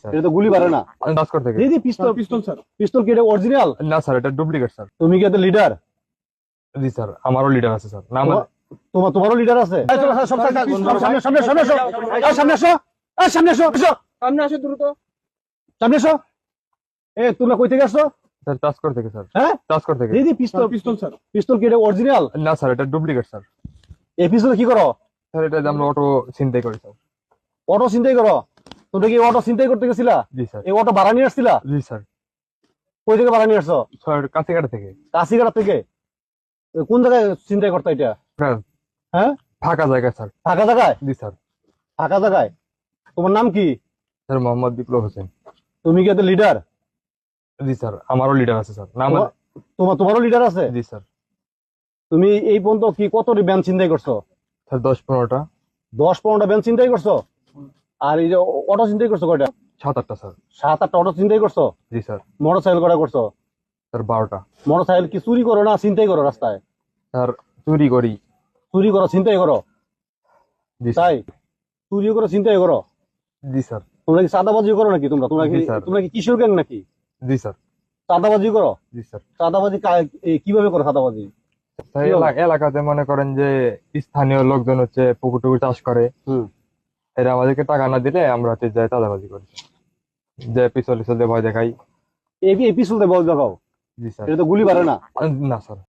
Sir এটা তো গুলি পারে না। দাসকর থেকে। দিদি পিস্তল পিস্তল স্যার। পিস্তল কি এটা অরিজিনাল না স্যার এটা ডুপ্লিকেট স্যার। তুমি কি এত লিডার জি স্যার আমারও লিডার আছে স্যার। না আমার তোমার তোমারও লিডার আছে? এই চলো, সব সাইড, সব সামনে সামনে সামনে এসো সামনে এসো সামনে এসো এসো সামনে আসে দ্রুত। সামনে এসো এ তোমরা কই থেকে আসছো স্যার দাসকর থেকে স্যার। হ্যাঁ? দাসকর থেকে। দিদি পিস্তল পিস্তল স্যার। পিস্তল কি এটা অরিজিনাল না স্যার এটা ডুপ্লিকেট স্যার। এই পিস্তল কি করো? স্যার এটা আমরা অটো চিন্তাই করি স্যার। অটো চিন্তাই করো? তোমরা কি অটো চিন্তাই করতে গেছিলা? জি স্যার। এই অটো ভাড়া নিয়ে আসছিলা? জি স্যার। কই থেকে ভাড়া নিয়ে আসছো? স্যার কাছিকাটা থেকে। কাশিগাড়া থেকে? কোন জায়গায় চিন্তাই করতে এটা? হ্যাঁ? ফাঁকা জায়গা স্যার। ফাঁকা জায়গায়? জি স্যার। ফাঁকা জায়গায়? তোমার নাম কি? স্যার মোহাম্মদ বিপ্লব হোসেন। তুমি কি এত লিডার জি স্যার আমারও লিডার আছে স্যার। না আমার তোমার তোমারও লিডার আছে? জি স্যার। তুমি এই পর্যন্ত কি কত ব্যান চিন্তাই করছ? স্যার দশ পনেরোটা। দশ পনেরোটা ব্যান চিন্তাই করছ? আর এই যে অটো চিন্তাই করছ কয়টা? সাত আটটা স্যার। সাত আটটা অটো চিন্তাই করছ? জি স্যার। মোটর সাইকেল কটা করছ? স্যার বারোটা। মোটর সাইকেল কি চুরি করো না চিন্তাই করো রাস্তায়? স্যার চুরি করি। চুরি করো চিন্তাই করো? জি তাই? চুরি করো চিন্তাই করো? জি স্যার। তোমরা কি সাদাবাজি করো নাকি তোমরা? তোমরা কি তোমরা কি কিশোর গ্যাং নাকি? জি স্যার। চাঁদাবাজি করো? জি স্যার। চাঁদাবাজি কীভাবে করো চাঁদাবাজি? এলা- এলাকাতে মনে করেন যে স্থানীয় লোকজন হচ্ছে পুকুর টুকুর চাষ করে। এরা আমাদেরকে টাকা না দিলে আমরা হচ্ছে যাই চাঁদাবাজি করি। যে পিছলে দিয়ে ভয় দেখাই। এই পিস্তল দিয়ে ভয় দেখাও? জি স্যার। এটা তো গুলি পারে না? না স্যার।